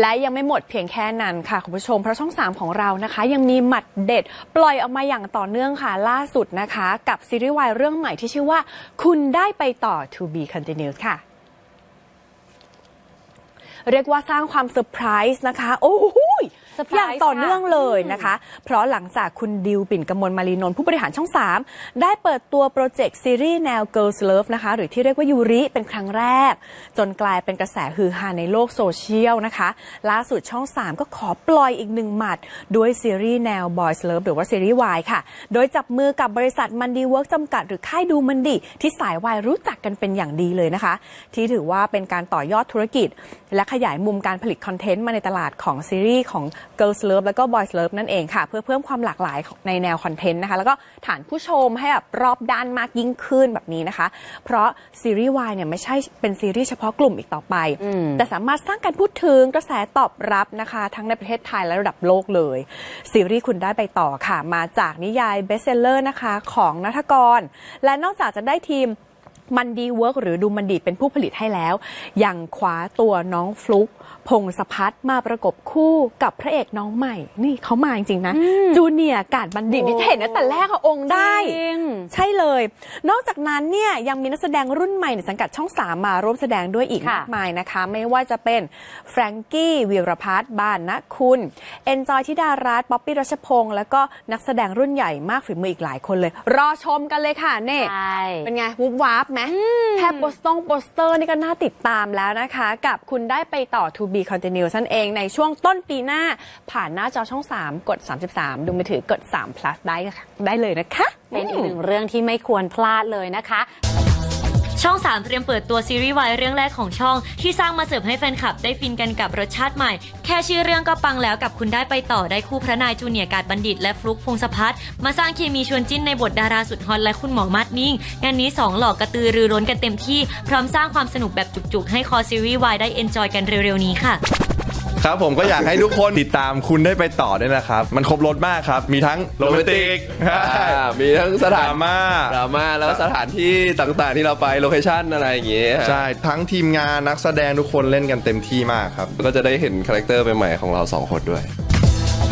และยังไม่หมดเพียงแค่นั้นค่ะคุณผู้ชม เพราะช่อง 3 ของเรานะคะ ยังมีหมัดเด็ด ปล่อยออกมาอย่างต่อเนื่องค่ะล่าสุดนะคะ กับซีรีส์วายเรื่องใหม่ที่ชื่อว่า คุณได้ไปต่อ to be continued ค่ะเรียกว่าสร้างความเซอร์ไพรส์นะคะ โอ้โห ยเซอร์ไพรส์อย่างต่อเนื่องเลยค่ะนะคะ เพราะหลังจากคุณดิวปิ่นกมลมารีนนท์ผู้บริหารช่อง 3 ได้เปิดตัวโปรเจกต์ซีรีส์แนว Girls Love นะคะ หรือที่เรียกว่ายูริเป็นครั้งแรก จนกลายเป็นกระแสฮือฮาในโลกโซเชียลนะคะ ล่าสุดช่อง 3 ก็ขอปล่อยอีกหนึ่งหมัด ด้วยซีรีส์แนว Boys Love หรือว่าซีรีส์วายค่ะ โดยจับมือกับบริษัทมันดีเวิร์กจำกัดหรือค่ายดูมันดีที่สายวายรู้จักกันเป็นอย่างดีเลยนะคะ ที่ถือว่าเป็นการต่อยอดธุรกิจ และขยายมุมการผลิตคอนเทนต์มาในตลาดของซีรีส์ของ Girls Love แล้วก็ Boys Love นั่นเองค่ะ เพื่อเพิ่มความหลากหลายในแนวคอนเทนต์นะคะ แล้วก็ฐานผู้ชมให้แบบรอบด้านมากยิ่งขึ้นแบบนี้นะคะ เพราะซีรีส์วายเนี่ยไม่ใช่เป็นซีรีส์เฉพาะกลุ่มอีกต่อไป แต่สามารถสร้างการพูดถึงกระแสตอบรับนะคะ ทั้งในประเทศไทยและระดับโลกเลย ซีรีส์คุณได้ไปต่อค่ะ มาจากนิยายเบสเซลเลอร์นะคะของนัทกร และนอกจากจะได้ทีม มันดีเวิร์กหรือดูมันดีเป็นผู้ผลิตให้แล้วยังคว้าตัวน้องฟลุกพงศพัฒน์มาประกบคู่กับพระเอกน้องใหม่ นี่เขามาจริงๆนะ จูเนียร์กาดบัณฑิตนี่เห็นนะแต่แรกอะองค์ได้จริงใช่เลย นอกจากนั้นเนี่ยยังมีนักแสดงรุ่นใหม่ในสังกัดช่อง3มาร่วมแสดงด้วยอีกค่ะมากมายนะคะ ไม่ว่าจะเป็นแฟรงกี้วีรพัฒน์บ้านนะคุณ เอนจอยธิดารัตน์ป๊อปปี้รัชพงศ์แล้วก็นักแสดงรุ่นใหญ่มากฝีมืออีกหลายคนเลย รอชมกันเลยค่ะเน่ใช่เป็นไงวุบวับไหมแค่โปสตงโปสเตอร์นี่ก็น่าติดตามแล้วนะคะ กับคุณได้ไปต่อ to be continue นั่นเองในช่วงต้นปีหน้าผ่านหน้าจอช่อง 3 กด 33 ดูมือถือกด 3 plus ได้ค่ะได้เลยนะคะ เป็นอีกหนึ่งเรื่องที่ไม่ควรพลาดเลยนะคะช่อง 3 เตรียมเปิดตัวซีรีส์วายเรื่องแรกของช่อง ที่สร้างมาเสิร์ฟให้แฟนคลับได้ฟินกันกับรสชาติใหม่ แค่ชื่อเรื่องก็ปังแล้วกับคุณได้ไปต่อได้คู่พระนายจูเนียร์การบัณฑิต และฟลุกพงศพัฒน์มาสร้างเคมีชวนจิ้นในบทดาราสุดฮอตและคุณหมอมัดนิ่ง งานนี้สองหลอกกระตือรือร้นกันเต็มที่ พร้อมสร้างความสนุกแบบจุกๆ ให้คอซีรีส์วายได้เอนจอยกันเร็วๆนี้ค่ะ ครับผมก็อยากให้ทุกคนติดตามคุณได้ไปต่อด้วยนะครับ มันครบรถมากครับ มีทั้งโรแมนติกอ่ามีทั้งสดถารานม่าดราม่าแล้วสถานที่ต่างๆที่เราไปโลเคชั่นอะไรอย่างเงี้ยใช่ทั้งทีมงานนักแสดงทุกคนเล่นกันเต็มที่มากครับ ก็จะได้เห็นคาแรคเตอร์ใหม่ๆของเราสองคนด้วย